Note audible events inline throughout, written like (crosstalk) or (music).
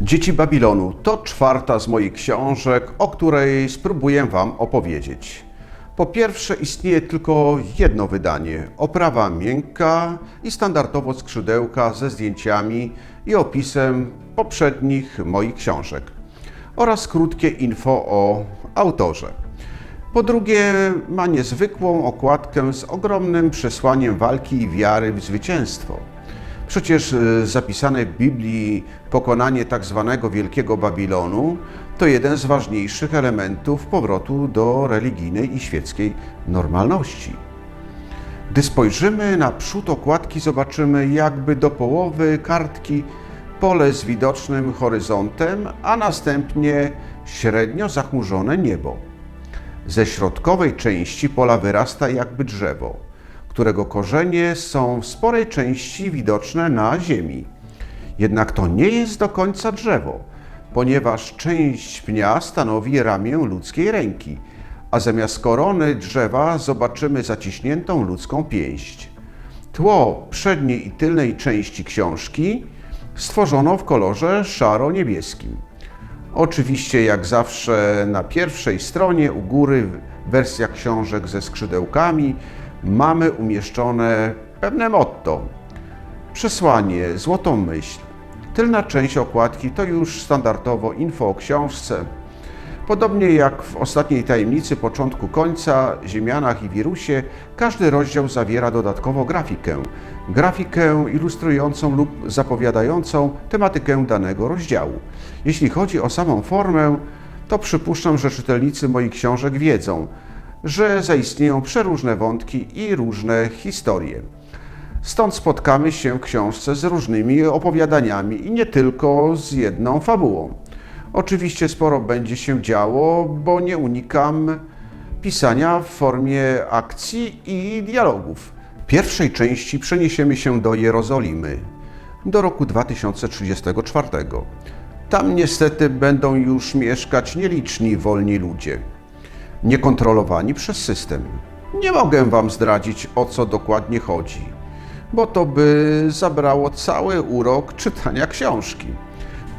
Dzieci Babilonu to czwarta z moich książek, o której spróbuję Wam opowiedzieć. Po pierwsze, istnieje tylko jedno wydanie, oprawa miękka i standardowo skrzydełka ze zdjęciami i opisem poprzednich moich książek oraz krótkie info o autorze. Po drugie, ma niezwykłą okładkę z ogromnym przesłaniem walki i wiary w zwycięstwo. Przecież e, zapisane w Biblii pokonanie tak zwanego Wielkiego Babilonu to jeden z ważniejszych elementów powrotu do religijnej i świeckiej normalności. Gdy spojrzymy na przód okładki, zobaczymy jakby do połowy kartki pole z widocznym horyzontem, a następnie średnio zachmurzone niebo. Ze środkowej części pola wyrasta jakby drzewo, którego korzenie są w sporej części widoczne na ziemi. Jednak to nie jest do końca drzewo, ponieważ część pnia stanowi ramię ludzkiej ręki, a zamiast korony drzewa zobaczymy zaciśniętą ludzką pięść. Tło przedniej i tylnej części książki stworzono w kolorze szaro-niebieskim. Oczywiście, jak zawsze, na pierwszej stronie u góry w wersjach książek ze skrzydełkami mamy umieszczone pewne motto. Przesłanie, złotą myśl. Tylna część okładki to już standardowo info o książce. Podobnie jak w ostatniej tajemnicy początku końca, Ziemianach i wirusie, każdy rozdział zawiera dodatkowo grafikę. Grafikę ilustrującą lub zapowiadającą tematykę danego rozdziału. Jeśli chodzi o samą formę, to przypuszczam, że czytelnicy moich książek wiedzą, że zaistnieją przeróżne wątki i różne historie. Stąd spotkamy się w książce z różnymi opowiadaniami i nie tylko z jedną fabułą. Oczywiście sporo będzie się działo, bo nie unikam pisania w formie akcji i dialogów. W pierwszej części przeniesiemy się do Jerozolimy, do roku 2034. Tam niestety będą już mieszkać nieliczni wolni ludzie, niekontrolowani przez system. Nie mogę Wam zdradzić, o co dokładnie chodzi, bo to by zabrało cały urok czytania książki.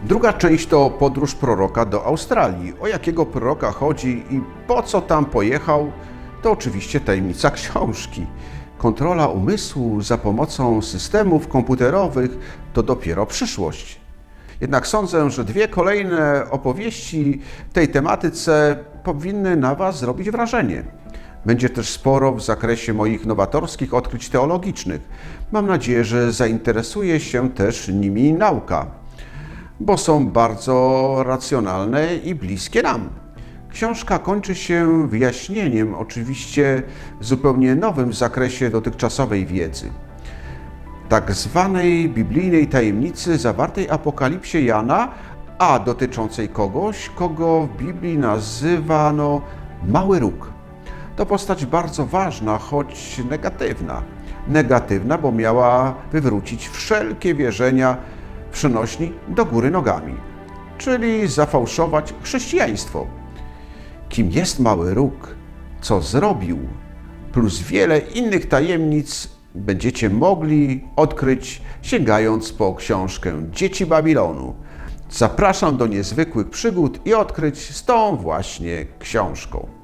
Druga część to podróż proroka do Australii. O jakiego proroka chodzi i po co tam pojechał, to oczywiście tajemnica (laughs) książki. Kontrola umysłu za pomocą systemów komputerowych to dopiero przyszłość. Jednak sądzę, że dwie kolejne opowieści w tej tematyce powinny na Was zrobić wrażenie. Będzie też sporo w zakresie moich nowatorskich odkryć teologicznych. Mam nadzieję, że zainteresuje się też nimi nauka bo są bardzo racjonalne i bliskie nam. Książka kończy się wyjaśnieniem, oczywiście zupełnie nowym w zakresie dotychczasowej wiedzy. Tak zwanej biblijnej tajemnicy zawartej Apokalipsie Jana, a dotyczącej kogoś, kogo w Biblii nazywano Mały Róg. To postać bardzo ważna, choć negatywna. Negatywna, bo miała wywrócić wszelkie wierzenia przenośni do góry nogami, czyli zafałszować chrześcijaństwo. Kim jest mały róg, co zrobił, plus wiele innych tajemnic będziecie mogli odkryć sięgając po książkę Dzieci Babilonu. Zapraszam do niezwykłych przygód i odkryć z tą właśnie książką.